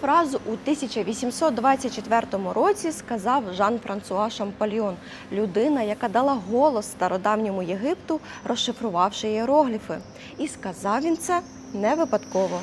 фразу у 1824 році сказав Жан-Франсуа Шампальйон, людина, яка дала голос стародавньому Єгипту, розшифрувавши іерогліфи. І сказав він це не випадково.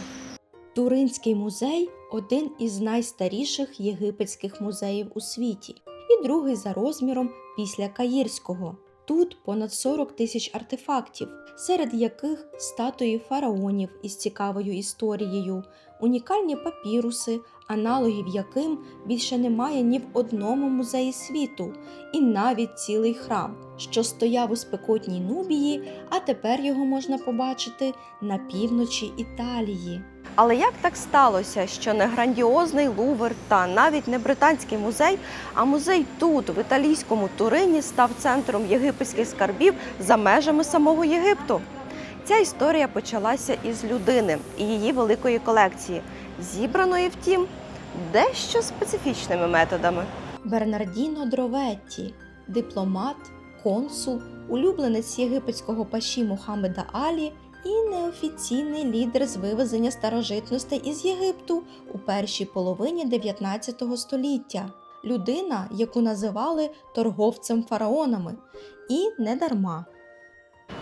Туринський музей один із найстаріших єгипетських музеїв у світі, і другий за розміром після Каїрського. Тут понад 40 тисяч артефактів, серед яких статуї фараонів із цікавою історією, унікальні папіруси, аналогів яким більше немає ні в одному музеї світу, і навіть цілий храм, що стояв у спекотній Нубії, а тепер його можна побачити на півночі Італії. Але як так сталося, що не грандіозний Лувр та навіть не британський музей, а музей тут, в італійському Турині, став центром єгипетських скарбів за межами самого Єгипту? Ця історія почалася із людини і її великої колекції, зібраної, втім, дещо специфічними методами. Бернардіно Дроветті, дипломат, консул, улюбленець єгипетського паші Мухаммеда Алі і неофіційний лідер з вивезення старожитностей із Єгипту у першій половині 19 століття. Людина, яку називали торговцем фараонами, і не дарма.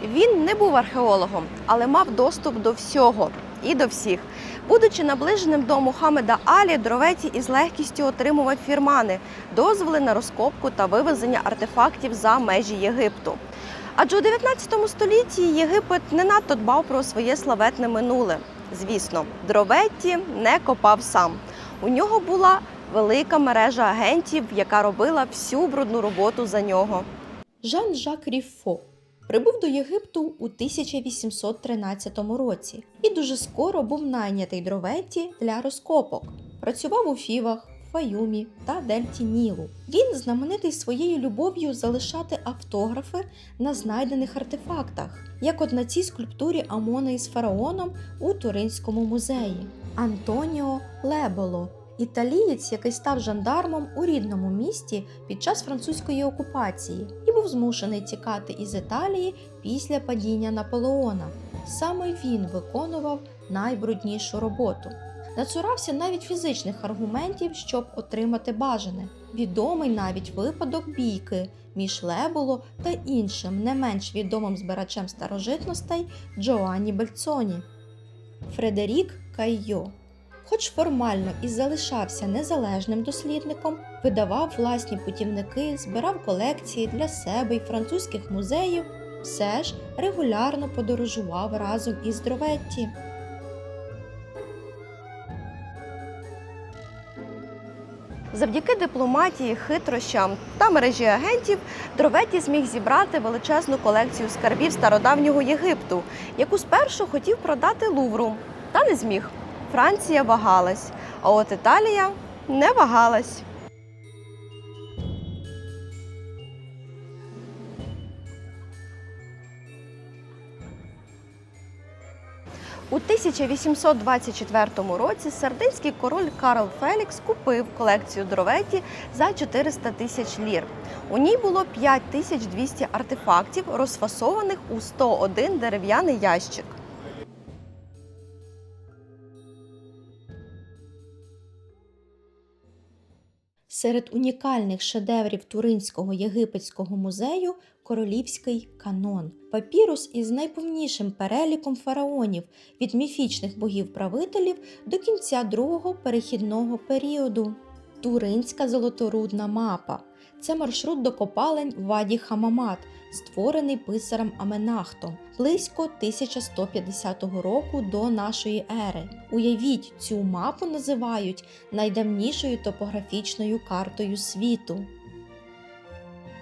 Він не був археологом, але мав доступ до всього і до всіх. Будучи наближеним до Мухаммеда Алі, Дроветі із легкістю отримував фірмани, дозволи на розкопку та вивезення артефактів за межі Єгипту. Адже у 19 столітті Єгипет не надто дбав про своє славетне минуле. Звісно, Дроветті не копав сам. У нього була велика мережа агентів, яка робила всю брудну роботу за нього. Жан-Жак Ріффо прибув до Єгипту у 1813 році і дуже скоро був найнятий Дроветті для розкопок. Працював у Фівах, Фаюмі та Дельті Нілу. Він знаменитий своєю любов'ю залишати автографи на знайдених артефактах, як от на цій скульптурі Амона із фараоном у Туринському музеї. Антоніо Леболо італієць, який став жандармом у рідному місті під час французької окупації був змушений тікати із Італії після падіння Наполеона. Саме він виконував найбруднішу роботу. Нацурався навіть фізичних аргументів, щоб отримати бажане. Відомий навіть випадок бійки між Леболо та іншим не менш відомим збирачем старожитностей Джоанні Бельцоні. Фредерік Кайо хоч формально і залишався незалежним дослідником, видавав власні путівники, збирав колекції для себе й французьких музеїв, все ж регулярно подорожував разом із Дроветті. Завдяки дипломатії, хитрощам та мережі агентів Дроветті зміг зібрати величезну колекцію скарбів стародавнього Єгипту, яку спершу хотів продати Лувру, та не зміг. Франція вагалась, а от Італія не вагалась. У 1824 році сардинський король Карл Фелікс купив колекцію Дроветті за 400 тисяч лір. У ній було 5200 артефактів, розфасованих у 101 дерев'яний ящик. Серед унікальних шедеврів Туринського єгипетського музею королівський канон, папірус із найповнішим переліком фараонів від міфічних богів-правителів до кінця другого перехідного періоду. Туринська золоторудна мапа це маршрут до копалень Ваді Хамамат, створений писарем Аменахтом близько 1150 року до нашої ери. Уявіть, цю мапу називають найдавнішою топографічною картою світу.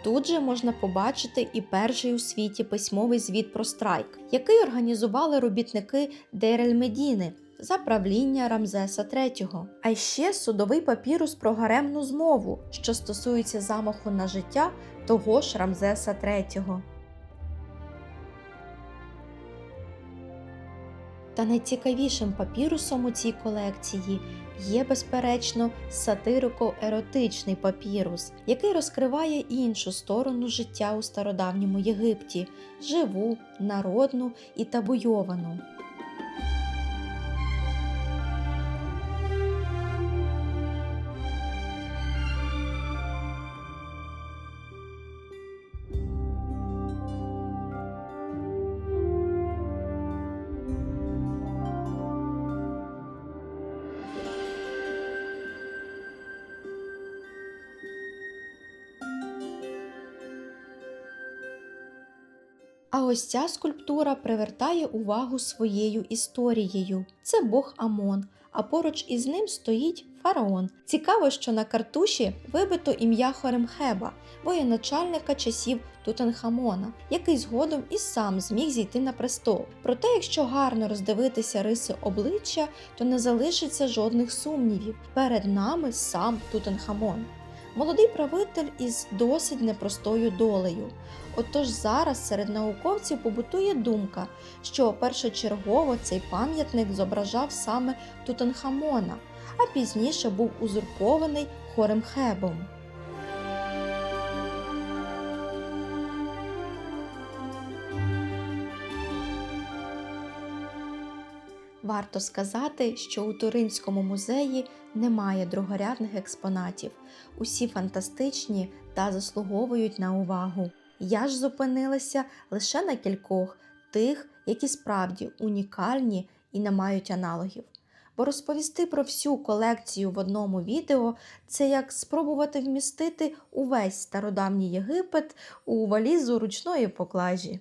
Тут же можна побачити і перший у світі письмовий звіт про страйк, який організували робітники Дейрель-Медіни за правління Рамзеса III. А ще судовий папірус про гаремну змову, що стосується замаху на життя того ж Рамзеса III. Та найцікавішим папірусом у цій колекції є, безперечно, сатирико-еротичний папірус, який розкриває іншу сторону життя у стародавньому Єгипті живу, народну і табуйовану. А ось ця скульптура привертає увагу своєю історією. Це бог Амон, а поруч із ним стоїть фараон. Цікаво, що на картуші вибито ім'я Хоремхеба, воєначальника часів Тутанхамона, який згодом і сам зміг зійти на престол. Проте, якщо гарно роздивитися риси обличчя, то не залишиться жодних сумнівів. Перед нами сам Тутанхамон. Молодий правитель із досить непростою долею. Отож зараз серед науковців побутує думка, що першочергово цей пам'ятник зображав саме Тутанхамона, а пізніше був узурпований Хоремхебом. Варто сказати, що у Туринському музеї немає другорядних експонатів. Усі фантастичні та заслуговують на увагу. Я ж зупинилася лише на кількох тих, які справді унікальні і не мають аналогів. Бо розповісти про всю колекцію в одному відео це як спробувати вмістити увесь стародавній Єгипет у валізу ручної поклажі.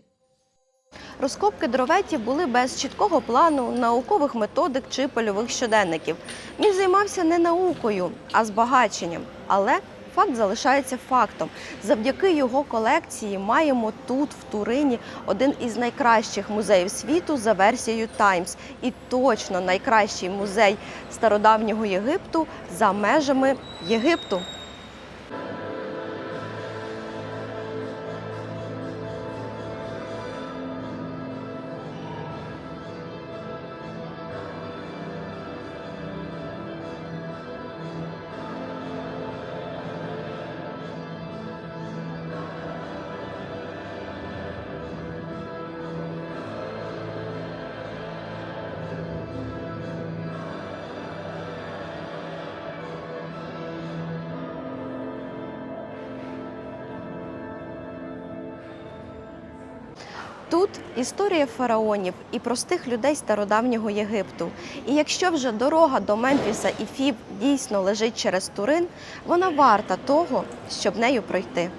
Розкопки дроветів були без чіткого плану, наукових методик чи польових щоденників. Він займався не наукою, а збагаченням. Але факт залишається фактом. Завдяки його колекції маємо тут, в Турині, один із найкращих музеїв світу за версією Times. І точно найкращий музей стародавнього Єгипту за межами Єгипту. Тут історія фараонів і простих людей стародавнього Єгипту. І якщо вже дорога до Мемфіса і Фіб дійсно лежить через Турин, вона варта того, щоб нею пройти.